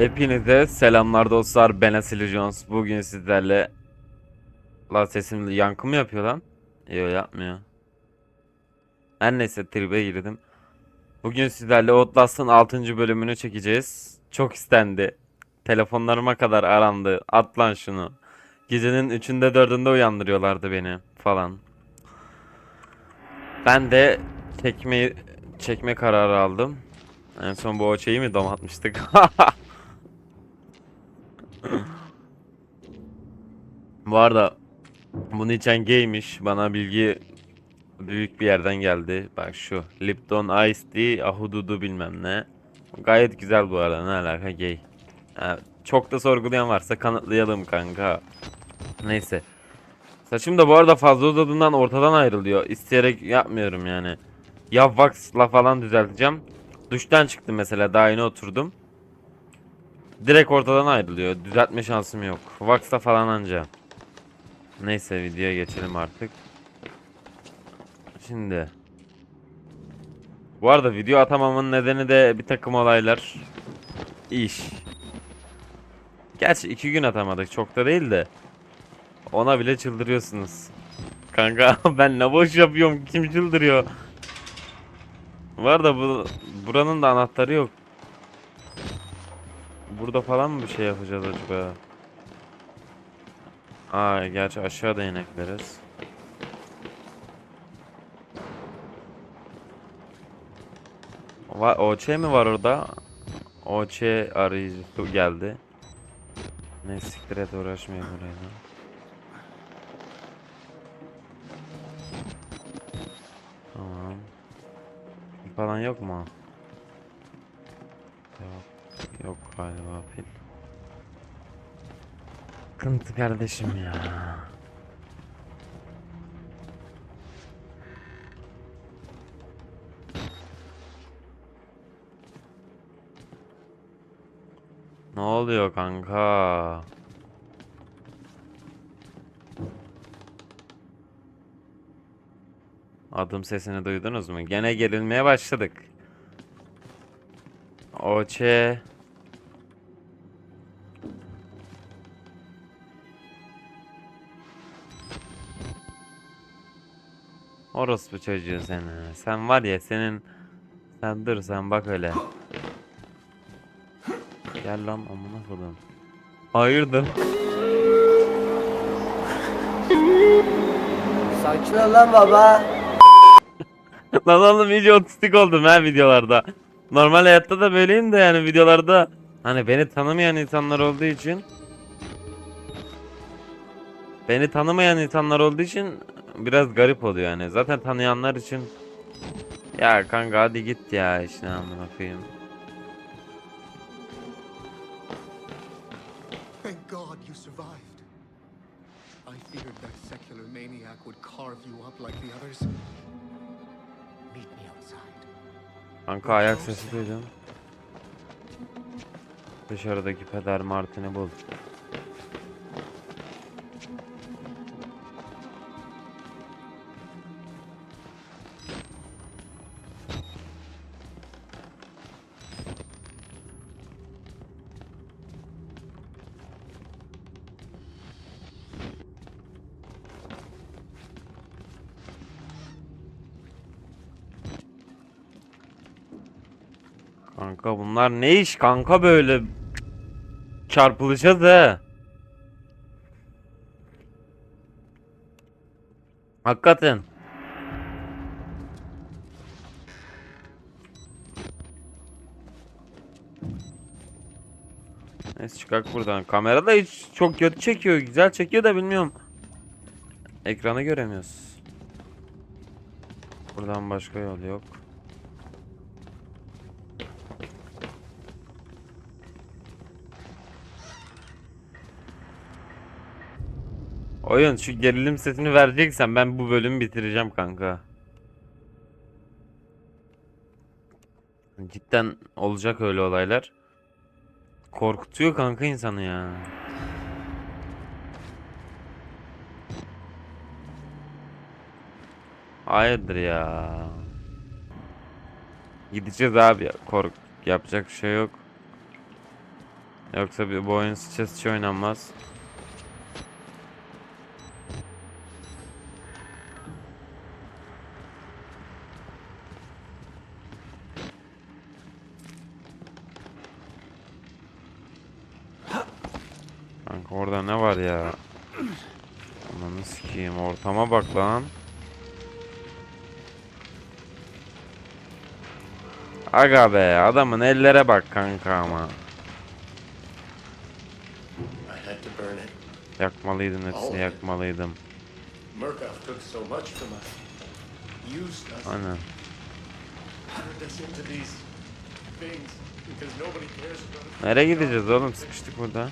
Hepinize selamlar dostlar. Ben Asil Jones. Bugün sizlerle... La sesim yankı mı yapıyor lan? Yok yapmıyor. Her neyse tribe girdim. Bugün sizlerle Outlast'ın 6. bölümünü çekeceğiz. Çok istendi. Telefonlarıma kadar arandı. At lan şunu. Gecenin 3'ünde 4'ünde uyandırıyorlardı beni falan. Ben de çekmeyi çekme kararı aldım. En son bu şeyi mi domatmıştık? Bu arada bunu içen gaymiş. Bana bilgi büyük bir yerden geldi. Bak şu Lipton Ice Tea ahududu bilmem ne. Gayet güzel bu arada. Ne alaka gay. Ha, çok da sorgulayan varsa kanıtlayalım kanka. Neyse. Saçım da bu arada fazla uzadığından ortadan ayrılıyor. İsteyerek yapmıyorum yani. Ya wax'la falan düzelteceğim. Duştan çıktım mesela daha yeni oturdum. Direkt ortadan ayrılıyor. Düzeltme şansım yok. Wax'la falan anca. Neyse videoya geçelim artık. Şimdi. Bu arada video atamamın nedeni de bir takım olaylar. İş. Gerçi iki gün atamadık çok da değil de. Ona bile çıldırıyorsunuz. Kanka ben ne boş yapıyorum kim çıldırıyor? Var da bu buranın da anahtarı yok. Burada falan mı bir şey yapacağız acaba? Aa gerçi aşağıda inekleriz. Va OÇ mi var orada? OÇ arayıcısı geldi. Ne siktir et uğraşmayayım burayla. Tamam. Falan yok mu? Yok. Yok galiba pil. Sıkıntı kardeşim ya. Ne oluyor kanka? Adım sesini duydunuz mu? Gene gerilmeye başladık. Oçe. Orospu çocuğu seni. Sen var ya senin... Sen dur sen bak öyle. Gel lan amına koyayım. Hayırdır? Sakin ol lan baba. Lan oğlum iyice otistik oldum ha videolarda. Normal hayatta da böyleyim de yani videolarda hani beni tanımayan insanlar olduğu için beni tanımayan insanlar olduğu için biraz garip oluyor yani. Zaten tanıyanlar için ya kanka hadi git ya işine amına koyayım. Thank God you survived. I feared that secular maniac would carve you up like the others. Meet me outside. Kanka ayak sesi duydum. Dışarıdaki peder Martin'i bul. Kanka bunlar ne iş kanka böyle çarpılacağız he. Hakikaten. Neyse çıkak buradan. Kamera da hiç çok kötü çekiyor. Güzel çekiyor da bilmiyorum. Ekranı göremiyoruz. Buradan başka yol yok. Oyun şu gerilim sesini vereceksen ben bu bölümü bitireceğim kanka. Cidden olacak öyle olaylar. Korkutuyor kanka insanı ya. Hayırdır ya. Gideceğiz abi. Kork yapacak şey yok. Yoksa bir bu oyun sıça oynanmaz. Orada ne var ya? Ananı sikeyim ortama bak lan. Aga be adamın ellere bak kanka ama. Yakmalıydım hepsini yakmalıydım. Us. Nereye gideceğiz oğlum? Sıkıştık burada.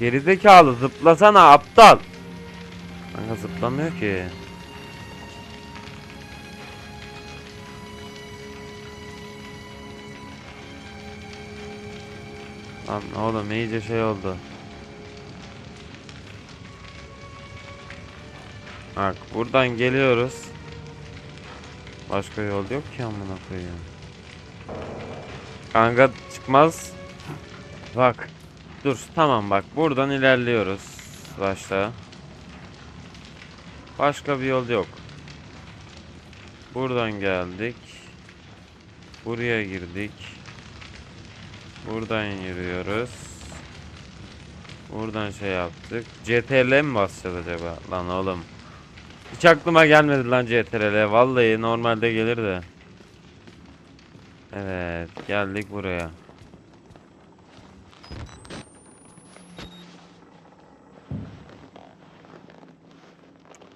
Gerizekalı zıplasana aptal. Kanka zıplamıyor ki. Lan oğlum iyice şey oldu. Bak buradan geliyoruz. Başka yol yok ki amına koyayım. Kanka çıkmaz. Bak. Dur tamam bak buradan ilerliyoruz. Başta. Başka bir yol yok. Buradan geldik. Buraya girdik. Buradan yürüyoruz. Buradan şey yaptık. CTRL mi basacağız acaba? Lan oğlum. Hiç aklıma gelmedi lan CTRL. Vallahi normalde gelir de. Evet geldik buraya.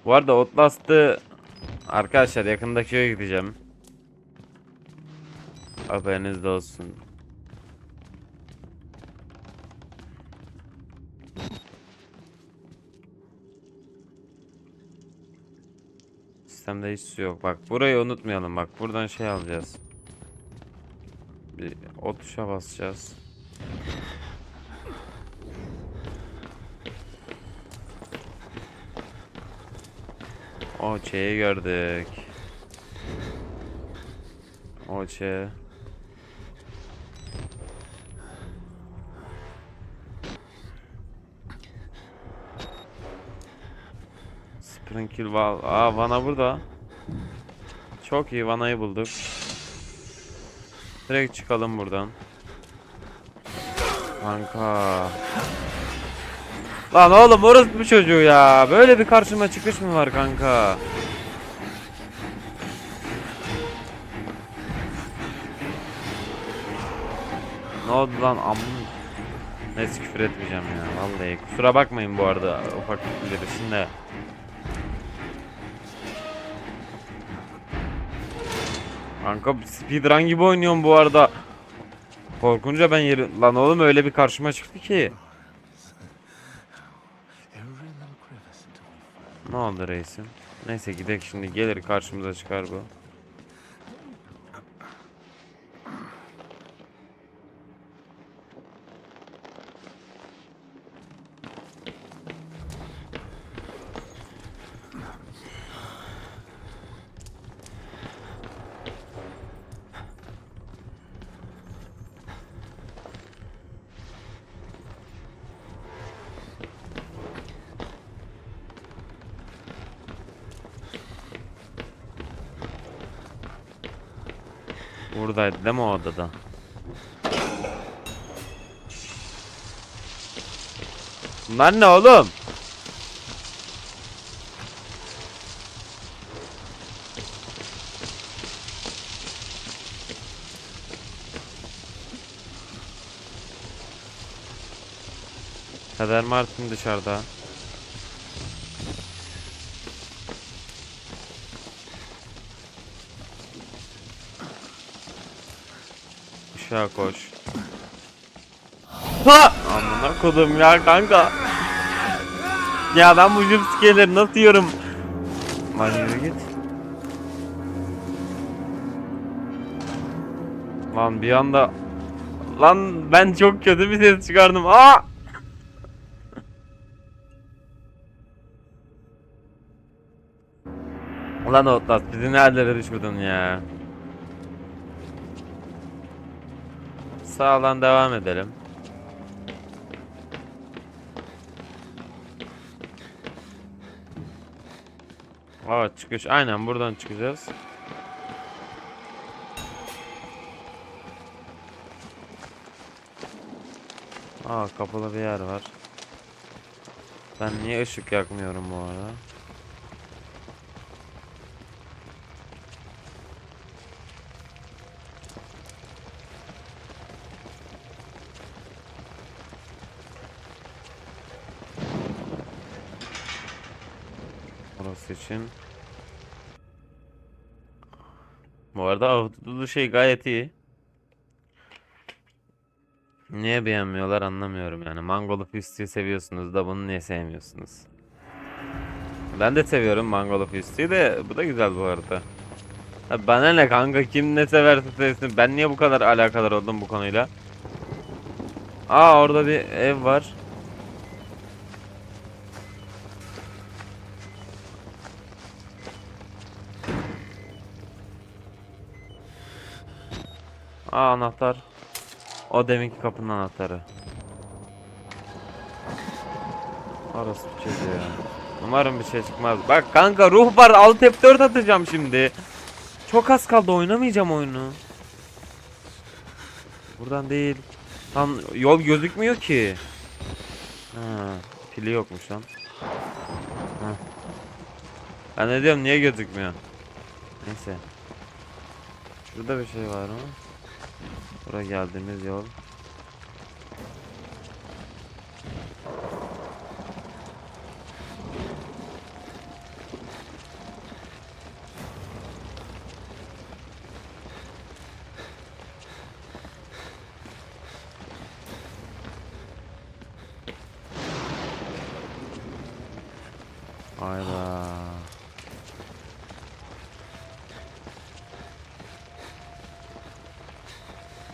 Bu arada Outlast'ı arkadaşlar yakındaki köye gideceğim. Haberiniz olsun. Sistemde hiç yok. Bak burayı unutmayalım. Bak buradan şey alacağız. Bir o tuşa basacağız. O şeyi gördük. O şey. Sprinkle Val. Aa Vana burada. Çok iyi Vana'yı bulduk. Direkt çıkalım buradan. Kanka. Lan oğlum orası bu çocuğu ya. Böyle bir karşıma çıkış mı var kanka? Ne oldu lan amın? Neyse küfür etmeyeceğim ya vallahi. Kusura bakmayın bu arada ufak için de. Kanka speedrun gibi oynuyorum bu arada. Korkunca ben yeri... Lan oğlum öyle bir karşıma çıktı ki. Ne oldu reisim? Neyse gidelim şimdi gelir karşımıza çıkar bu. Buradaydı değil mi o odada? Bunlar ne oğlum? Kader Martin dışarıda. Işığa koş. Ha! Amına kodum ya kanka. Ya ben bu jumpscare'leri nasıl yiyorum? Lan yürü git. Lan bir anda Lan ben çok kötü bir ses çıkardım. Aa! Ulan Outlast bizi nerelere düşürdün ya. Sağdan devam edelim. Aa çıkış aynen buradan çıkacağız. Aa kapalı bir yer var. Ben niye ışık yakmıyorum bu arada? Orası için. Bu arada ahududu şey gayet iyi. Niye beğenmiyorlar anlamıyorum yani. Mangolu Füstü'yü seviyorsunuz da bunu niye sevmiyorsunuz? Ben de seviyorum Mangolu Füstü'yü de bu da güzel bu arada. Ha, bana ne kanka kim ne severse sevsin. Ben niye bu kadar alakadar oldum bu konuyla? Aa orada bir ev var. Aa anahtar. O deminki kapının anahtarı. Orası bir şey ya. Umarım bir şey çıkmaz. Bak kanka ruh var. Alt F4 atacağım şimdi. Çok az kaldı oynamayacağım oyunu. Buradan değil. Tam yol gözükmüyor ki. Ha, pili yokmuş lan. Ha. Ben ne diyorum niye gözükmüyor? Neyse. Şurada bir şey var mı? Buraya geldiğimiz yol.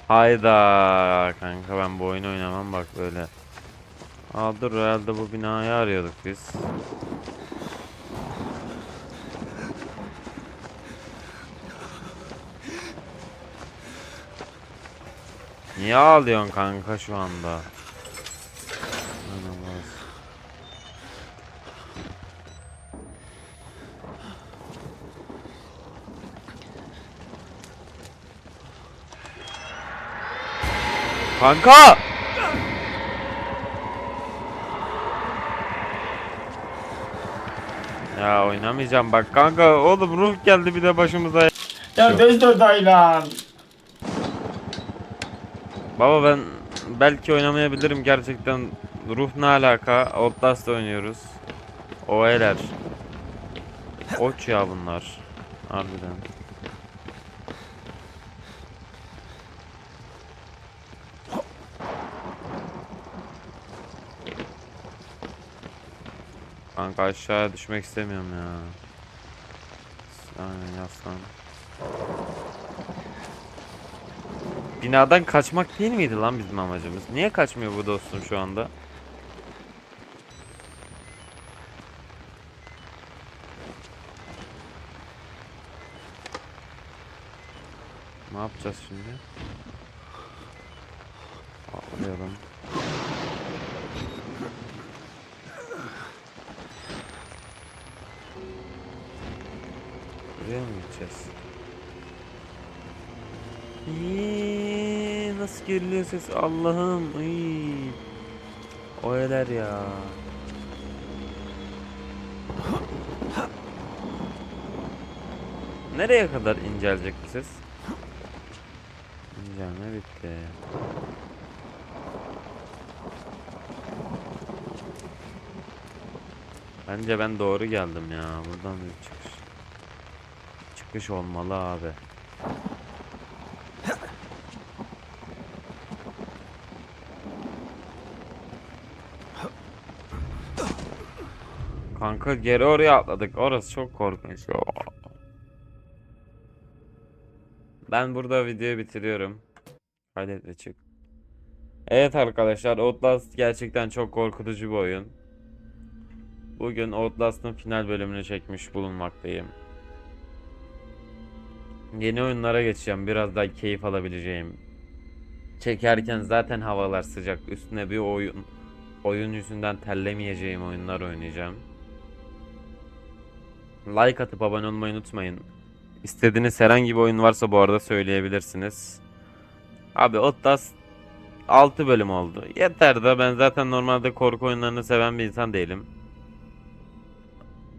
Hayda kanka ben bu oyunu oynamam bak böyle. Aa dur herhalde bu binayı arıyorduk biz. Niye ağlıyorsun kanka şu anda? Kanka! Ya oynamayacağım bak kanka oğlum ruh geldi bir de başımıza. Ya Dezdo daylan. Baba ben belki oynamayabilirim gerçekten. Ruh ne alaka? Outlast oynuyoruz. Oeler. Oç ya bunlar. Harbiden. Kanka aşağıya düşmek istemiyorum ya. Aynen yaslan. Binadan kaçmak değil miydi lan bizim amacımız? Niye kaçmıyor bu dostum şu anda? Ne yapacağız şimdi? Atlayalım. Buraya mı gideceğiz? İyi, nasıl geliyor ses Allah'ım. iyi. Oyeler ya. Nereye kadar incelecek bu ses? İncelme bitti. Bence ben doğru geldim ya. Buradan bir çıkış. Çıkış olmalı abi. Kanka geri oraya atladık. Orası çok korkunç. Ben burada videoyu bitiriyorum. Kaydet ve çık. Evet arkadaşlar Outlast gerçekten çok korkutucu bir oyun. Bugün Outlast'ın final bölümünü çekmiş bulunmaktayım. Yeni oyunlara geçeceğim. Biraz daha keyif alabileceğim. Çekerken zaten havalar sıcak. Üstüne bir oyun oyun yüzünden terlemeyeceğim oyunlar oynayacağım. Like atıp abone olmayı unutmayın. İstediğiniz herhangi bir oyun varsa bu arada söyleyebilirsiniz. Abi Outlast 6 bölüm oldu. Yeter de ben zaten normalde korku oyunlarını seven bir insan değilim.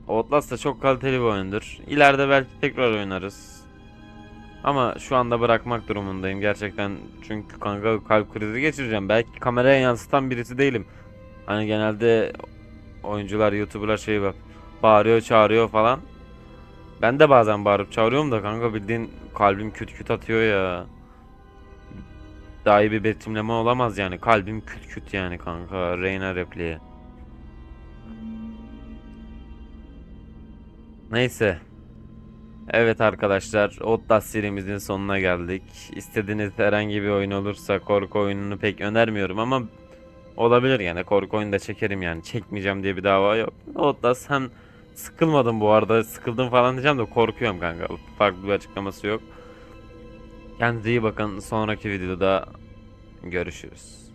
Outlast da çok kaliteli bir oyundur. İleride belki tekrar oynarız. Ama şu anda bırakmak durumundayım gerçekten. Çünkü kanka kalp krizi geçireceğim. Belki kameraya yansıtan birisi değilim. Hani genelde oyuncular, youtuberlar şey bak bağırıyor, çağırıyor falan. Ben de bazen bağırıp çağırıyorum da kanka bildiğin kalbim küt küt atıyor ya. Daha iyi bir betimleme olamaz yani. Kalbim küt küt yani kanka. Reyna repliği. Neyse. Evet arkadaşlar, Outlast serimizin sonuna geldik. İstediğiniz herhangi bir oyun olursa korku oyununu pek önermiyorum ama olabilir yani korku oyunu da çekerim yani. Çekmeyeceğim diye bir dava yok. Outlast hem sıkılmadım bu arada. Sıkıldım falan diyeceğim de korkuyorum kanka. Farklı bir açıklaması yok. Kendinize iyi bakın. Sonraki videoda görüşürüz.